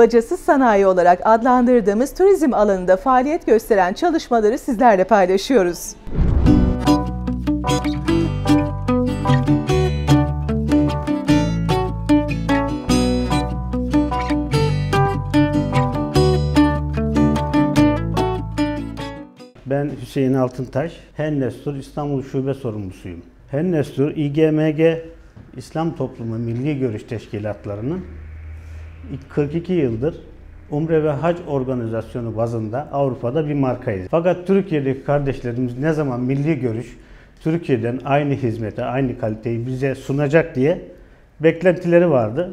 Bacasız sanayi olarak adlandırdığımız turizm alanında faaliyet gösteren çalışmaları sizlerle paylaşıyoruz. Ben Hüseyin Altıntaş, Hennestur İstanbul Şube Sorumlusuyum. Hennestur, İGMG İslam Toplumu Milli Görüş Teşkilatlarının 42 yıldır Umre ve Hac Organizasyonu bazında Avrupa'da bir markayız. Fakat Türkiye'deki kardeşlerimiz ne zaman milli görüş, Türkiye'den aynı hizmeti, aynı kaliteyi bize sunacak diye beklentileri vardı.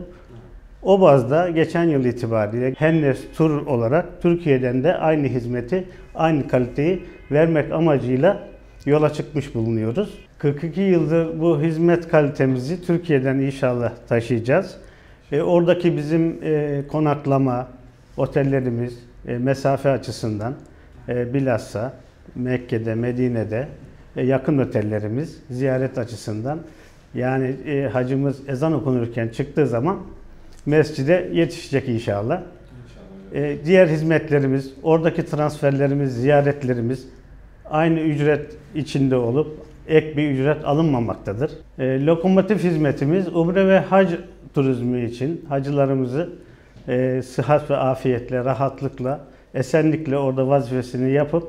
O bazda geçen yıl itibariyle Hennes Tur olarak Türkiye'den de aynı hizmeti, aynı kaliteyi vermek amacıyla yola çıkmış bulunuyoruz. 42 yıldır bu hizmet kalitemizi Türkiye'den inşallah taşıyacağız. E, oradaki bizim e, konaklama, otellerimiz e, mesafe açısından e, bilhassa Mekke'de, Medine'de e, yakın otellerimiz ziyaret açısından yani e, hacımız ezan okunurken çıktığı zaman mescide yetişecek inşallah. Ee, diğer hizmetlerimiz, oradaki transferlerimiz, ziyaretlerimiz aynı ücret içinde olup ek bir ücret alınmamaktadır. Ee, lokomotif hizmetimiz umre ve hac turizmi için hacılarımızı e, sıhhat ve afiyetle, rahatlıkla, esenlikle orada vazifesini yapıp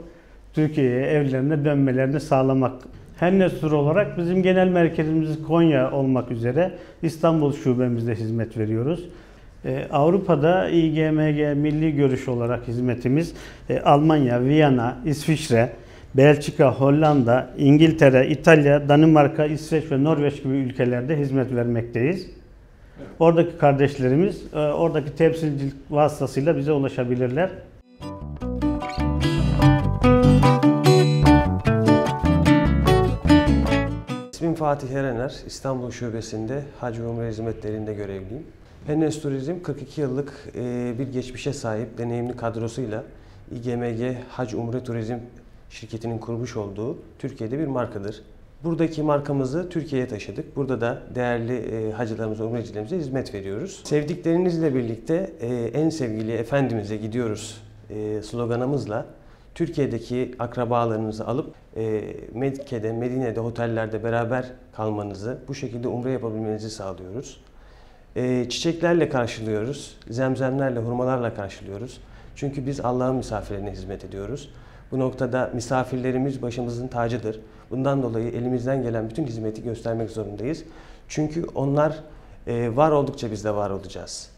Türkiye'ye evlerine dönmelerini sağlamak. Hennesur olarak bizim genel merkezimiz Konya olmak üzere İstanbul şubemizde hizmet veriyoruz. Ee, Avrupa'da İGMG milli görüş olarak hizmetimiz e, Almanya, Viyana, İsviçre, Belçika, Hollanda, İngiltere, İtalya, Danimarka, İsveç ve Norveç gibi ülkelerde hizmet vermekteyiz. Oradaki kardeşlerimiz e, oradaki temsilcilik vasıtasıyla bize ulaşabilirler. İsmim Fatih Erener, İstanbul Şubesi'nde Hac ve Umre hizmetlerinde görevliyim. Hennes Turizm 42 yıllık e, bir geçmişe sahip deneyimli kadrosuyla İGMG Hac Umre Turizm şirketinin kurmuş olduğu Türkiye'de bir markadır. Buradaki markamızı Türkiye'ye taşıdık. Burada da değerli e, hacılarımıza, umrecilerimize hizmet veriyoruz. Sevdiklerinizle birlikte e, en sevgili Efendimiz'e gidiyoruz e, sloganımızla Türkiye'deki akrabalarınızı alıp e, Medine'de, otellerde beraber kalmanızı, bu şekilde umre yapabilmenizi sağlıyoruz. Çiçeklerle karşılıyoruz, zemzemlerle, hurmalarla karşılıyoruz. Çünkü biz Allah'ın misafirlerine hizmet ediyoruz. Bu noktada misafirlerimiz başımızın tacıdır. Bundan dolayı elimizden gelen bütün hizmeti göstermek zorundayız. Çünkü onlar e, var oldukça biz de var olacağız.